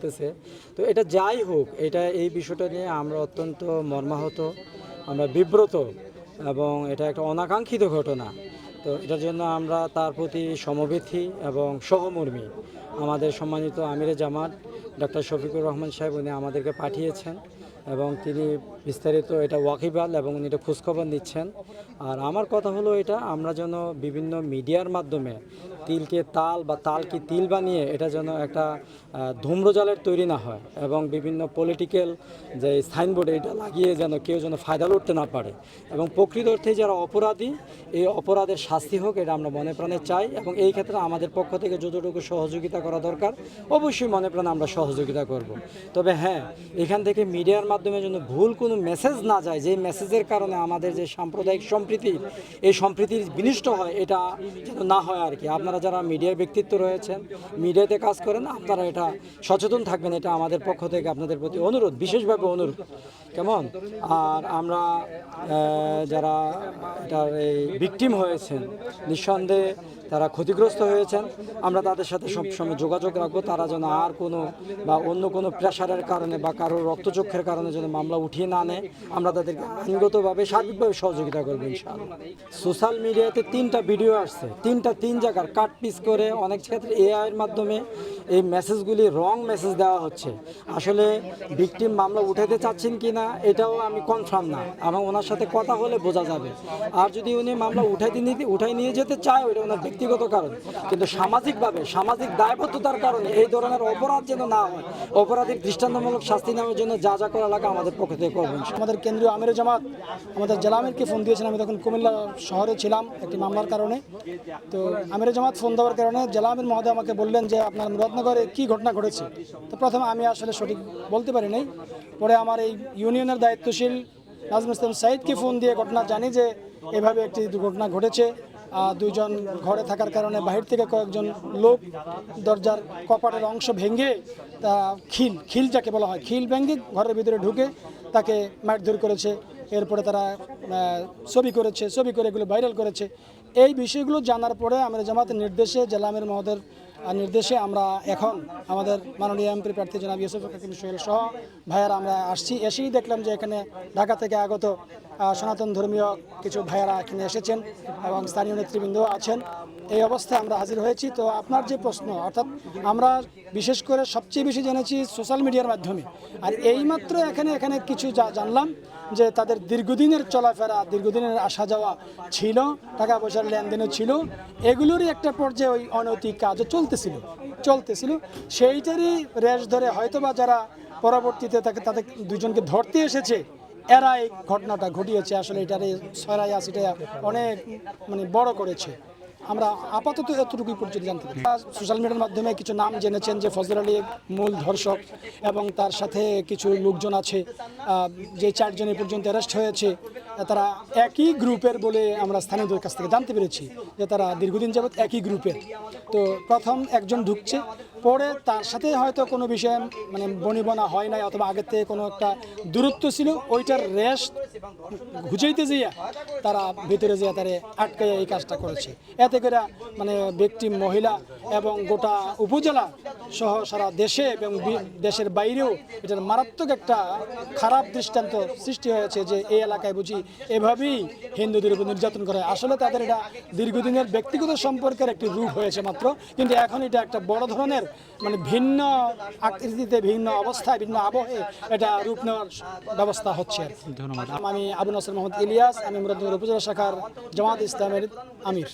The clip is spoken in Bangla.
চলতেছে। তো এটা যাই হোক, এটা এই বিষয়টা নিয়ে আমরা অত্যন্ত মর্মাহত, আমরা বিব্রত এবং এটা একটা অনাকাঙ্ক্ষিত ঘটনা। তো এটার জন্য আমরা তার প্রতি সমবেথী এবং সহমর্মী। আমাদের সম্মানিত আমিরে জামাত ডক্টর শফিকুর রহমান সাহেব উনি আমাদেরকে পাঠিয়েছেন এবং তিনি বিস্তারিত এটা ওয়াকিবাল এবং উনি এটা খোঁজখবর নিচ্ছেন। আর আমার কথা হলো এটা, আমরা যেন বিভিন্ন মিডিয়ার মাধ্যমে তিলকে তাল বা তালকে তিল বানিয়ে এটা যেন একটা ধূম্রজালের তৈরি না হয় এবং বিভিন্ন পলিটিক্যাল যে সাইনবোর্ডে এটা লাগিয়ে যেন কেউ যেন ফায়দা লুটতে না পারে। এবং প্রকৃত অর্থে যারা অপরাধী, এই অপরাধের শাস্তি হোক এটা আমরা মনে প্রাণে চাই এবং এই ক্ষেত্রে আমাদের পক্ষ থেকে যতটুকু সহযোগিতা করা দরকার, অবশ্যই মনে প্রাণে আমরা সহযোগিতা করব। তবে হ্যাঁ এখান থেকে মিডিয়ার মাধ্যমে যেন ভুল কোনো মেসেজ না যায় যে মেসেজের কারণে আমাদের যে সাম্প্রদায়িক সম্প্রীতি, এই সম্প্রীতির বিনিষ্ট হয়, এটা যেন না হয় আর কি আপনারা যারা মিডিয়ার ব্যক্তিত্ব রয়েছেন, মিডিয়াতে কাজ করেন, আপনারা এটা সচেতন থাকবেন, এটা আমাদের পক্ষ থেকে আপনাদের প্রতি অনুরোধ, বিশেষভাবে অনুরোধ। কেমন? আর আমরা যারা এটার এই ভিকটিম হয়েছেন, নিঃসন্দেহে তারা ক্ষতিগ্রস্ত হয়েছেন। আমরা তাদের সাথে সবসময় যোগাযোগ রাখব। তারা যেন আর কোনো বা অন্য কোনো প্রেশারের কারণে বা কারোর রক্তচক্ষের কারণে যেন মামলা উঠিয়ে না নেয়। আমরা তাদেরকে আইনগতভাবে সার্বিকভাবে সহযোগিতা করব ইনশাআল্লাহ। সোশ্যাল মিডিয়াতে তিনটা ভিডিও আসছে। তিনটা তিন জায়গার কাট পিস করে অনেক ক্ষেত্রে এআইয়ের মাধ্যমে এই মেসেজগুলি রং মেসেজ দেওয়া হচ্ছে। আসলে ভিকটিম মামলা উঠাতে চাচ্ছেন কি না এটাও আমি কনফার্ম না। আমার ওনার সাথে কথা হলে বোঝা যাবে। আর যদি উনি মামলা উঠাইতে নিতে উঠাই নিয়ে যেতে চায় ওটা ওনার ব্যক্তিগত কারণ। কিন্তু সামাজিকভাবে, সামাজিক দায়বদ্ধতার কারণে এই ধরনের অপরাধ যেন না হয়, অপরাধীর দৃষ্টান্তমূলক শাস্তি নেওয়ার জন্য যা যা করা লাগে আমাদের পক্ষ থেকে করবেন আমাদের কেন্দ্রীয় আমির জামাত, আমাদের জেলা আমিরকে ফোন দিয়েছেন। আমি তখন কুমিল্লা শহরে ছিলাম একটি মামলার কারণে। তো আমির জামাত ফোন দেওয়ার কারণে জেলা আমির মহোদয় আমাকে বললেন যে, আপনার মুরাদনগরে কী ঘটনা ঘটেছে? তো প্রথমে আমি আসলে সঠিক বলতে পারি নাই। পরে আমার এই ইউনিয়নের দায়িত্বশীল নাজমুল ইসলাম সাইদকে ফোন দিয়ে ঘটনা জানি যে, এভাবে একটি দুর্ঘটনা ঘটেছে। দুইজন ঘরে থাকার কারণে বাহির থেকে কয়েকজন লোক দরজার কপাটের অংশ ভেঙে তা খিল খিল যাকে বলা হয় খিল ভেঙে ঘরের ভিতরে ঢুকে তাকে মারধর করেছে। এরপরে তারা ছবি করেছে ছবি করে এগুলো ভাইরাল করেছে। এই বিষয়গুলো জানার পরে আমরা জামাতের নির্দেশে জেলামের আহ, নির্দেশে আমরা এখন আমাদের মাননীয় এমপি প্রার্থী জনাব ইউসুফ সোহেল সহ ভাইয়ারা আমরা আসছি। এসেই দেখলাম যে এখানে ঢাকা থেকে আগত সনাতন ধর্মীয় কিছু ভাইয়ারা এখানে এসেছেন এবং স্থানীয় নেতৃবৃন্দ আছেন। এই অবস্থায় আমরা হাজির হয়েছি। তো আপনার যে প্রশ্ন, অর্থাৎ আমরা বিশেষ করে সবচেয়ে বেশি জেনেছি সোশ্যাল মিডিয়ার মাধ্যমে। আর এইমাত্র এখানে এখানে কিছু যা জানলাম যে তাদের দীর্ঘদিনের চলাফেরা, দীর্ঘদিনের আসা যাওয়া ছিল টাকা পয়সার লেনদেনও ছিল, এগুলোরই একটা পর্যায়ে ওই অনৈতিক কাজও চলতেছিল চলতেছিল। সেইটারই রেশ ধরে হয়তোবা যারা পরবর্তীতে তাকে, তাদের দুজনকে ধরতে এসেছে এরা এই ঘটনাটা ঘটিয়েছে, আসলে এটার ছড়াই আসিটা অনেক মানে বড় করেছে। আমরা আপাতত এতটুকুই পর্যন্ত জানতে পারি। সোশ্যাল মিডিয়ার মাধ্যমে কিছু নাম জেনেছেন যে ফজল আলী মূল ধর্ষক এবং তার সাথে কিছু লোকজন আছে যে চারজন এ পর্যন্ত অ্যারেস্ট হয়েছে। তারা একই গ্রুপের বলে আমরা স্থানীয়দের কাছ থেকে জানতে পেরেছি যে তারা দীর্ঘদিন যাবৎ একই গ্রুপের। তো প্রথম একজন ঢুকছে, পরে তার সাথে হয়তো কোনো বিষয়ে মানে বনিবনা হয় নাই অথবা আগের থেকে কোনো একটা দূরত্ব ছিল, ওইটার রেশ ঘুচাইতে যেয়ে তারা ভিতরে যেয়ে তারা আটকে এই কাজটা করেছে। এতে করে মানে ব্যক্তি মহিলা এবং গোটা উপজেলা সহ সারা দেশে এবং দেশের বাইরেও এটার মারাত্মক একটা খারাপ দৃষ্টান্ত সৃষ্টি হয়েছে যে এই এলাকায় বুঝি এভাবেই হিন্দুদের উপর নির্যাতন করে। আসলে তাদের এটা দীর্ঘদিনের ব্যক্তিগত সম্পর্কের একটি রূপ হয়েছে মাত্র কিন্তু এখন এটা একটা বড় ধরনের মানে ভিন্ন আকৃতিতে ভিন্ন অবস্থায় ভিন্ন আবহে এটা রূপ নেওয়ার ব্যবস্থা হচ্ছে আর কি। আমি আবু নাসর মোহাম্মদ ইলিয়াস আমি মুরাদনগর উপজেলা শাখার জামাত ইসলামের আমির।